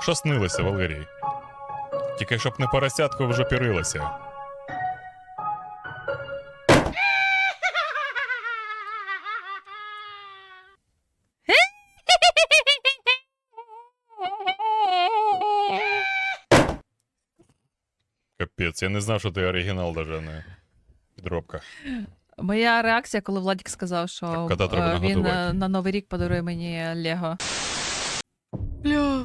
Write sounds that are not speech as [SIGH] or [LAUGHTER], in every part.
Що снилося, Валерій? Тільки щоб не поросятко вже пірилося. Капець, я не знав, що ти оригінал даже не підробка. Моя реакція, коли Владік сказав, що Так, кота треба е, він нагодувати. е, на Новий рік подарує мені Лего. Бля.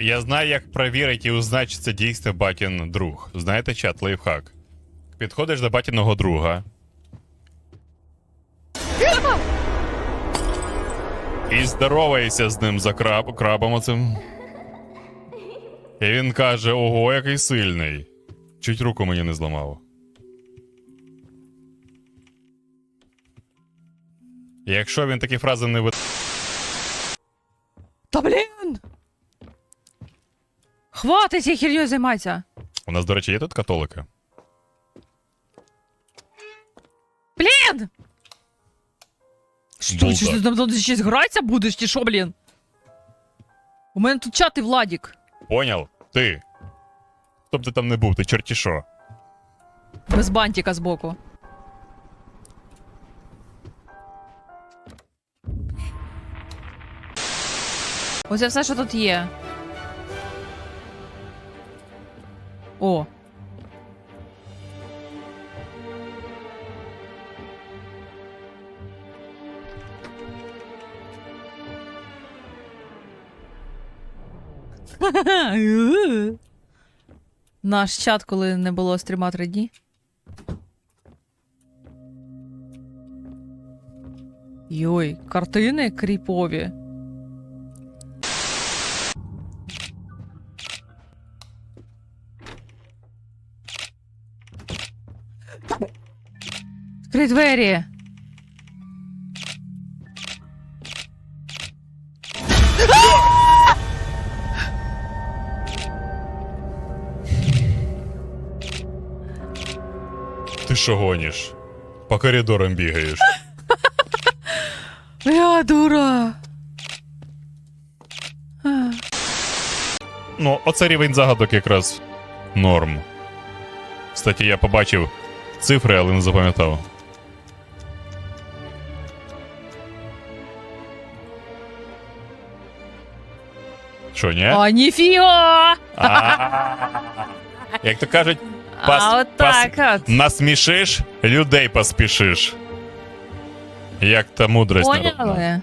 Я знаю, як перевірити і узнати, чи це дійсно батін друг. Знаєте, чат, лайфхак. Підходиш до батіного друга. І здороваєшся з ним за краб, крабом оцим. І він каже: ого, який сильний. Чуть руку мені не зламав. Якщо він такі фрази не ви... Та блін! Хватить цією херню займатися! У нас, до речі, є тут католики. Блін! Що, чи ти там тут щось гратися будеш, чи що, блін? У мене тут чат і Владік. Поняв? Ти. Хто б ти там не був, ти чорті що. Без бантика збоку. Оце все, що тут є. О. [LAUGHS] Наш чат, коли не було стріма три дні. Йой, картини кріпові. Відкрий двері. Ти що гониш? По коридорам бігаєш. [LAUGHS] Я дура. Ну, оце рівень загадок якраз норм. Кстати, я побачив цифри, але не запам'ятав. Що, ні? А, ніфіга! Як то кажуть, пас, А от так от. насмішиш, людей поспішиш. Як та мудрость народна. Поняли?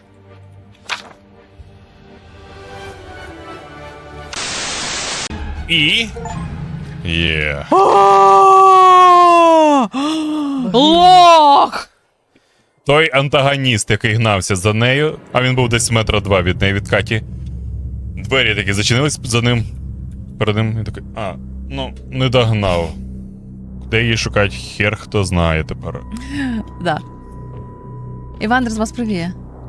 І. Є. Лох! Той антагоніст, який гнався за нею, а він був десь метра два від неї від Каті. Двері такі зачинились за ним. Перед ним і такий. А, ну, не догнав. Де її шукать, хер хто знає тепер. [LAUGHS] Да. Іван з вас привіт.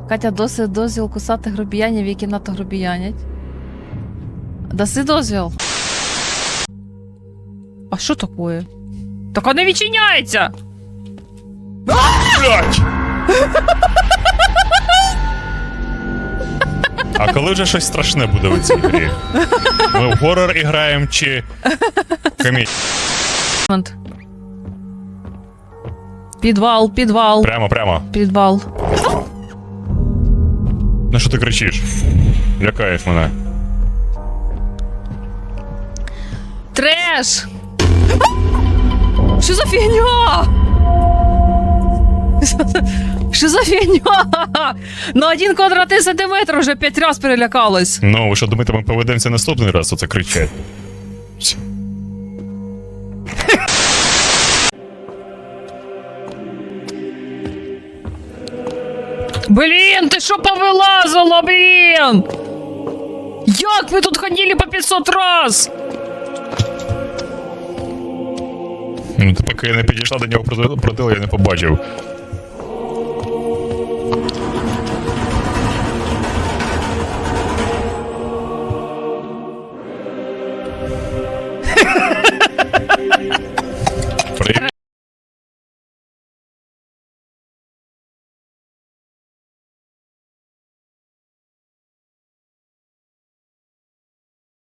Катя досить дозвіл кусати грубіянів, які надто грубіянять. Даси дозвіл. А що таке? Так не відчиняється! Блять! [LAUGHS] А коли вже щось страшне буде в цій грі? Ми в горор граємо чи комедію? Момент. Підвал, підвал, Прямо, прямо. підвал. На що ти кричиш? Лякаєш мене. Треш! Що за фігня? Що за фігня? На один квадратний сантиметр вже п'ять раз перелякалась. Ну, ви що думаєте, ми поведемося наступний раз оце кричать? Блін, ти що повилазила, блін? Як ви тут ходили по 500 раз? Ну, ти поки я не підійшла до нього проти- протил, я не побачив.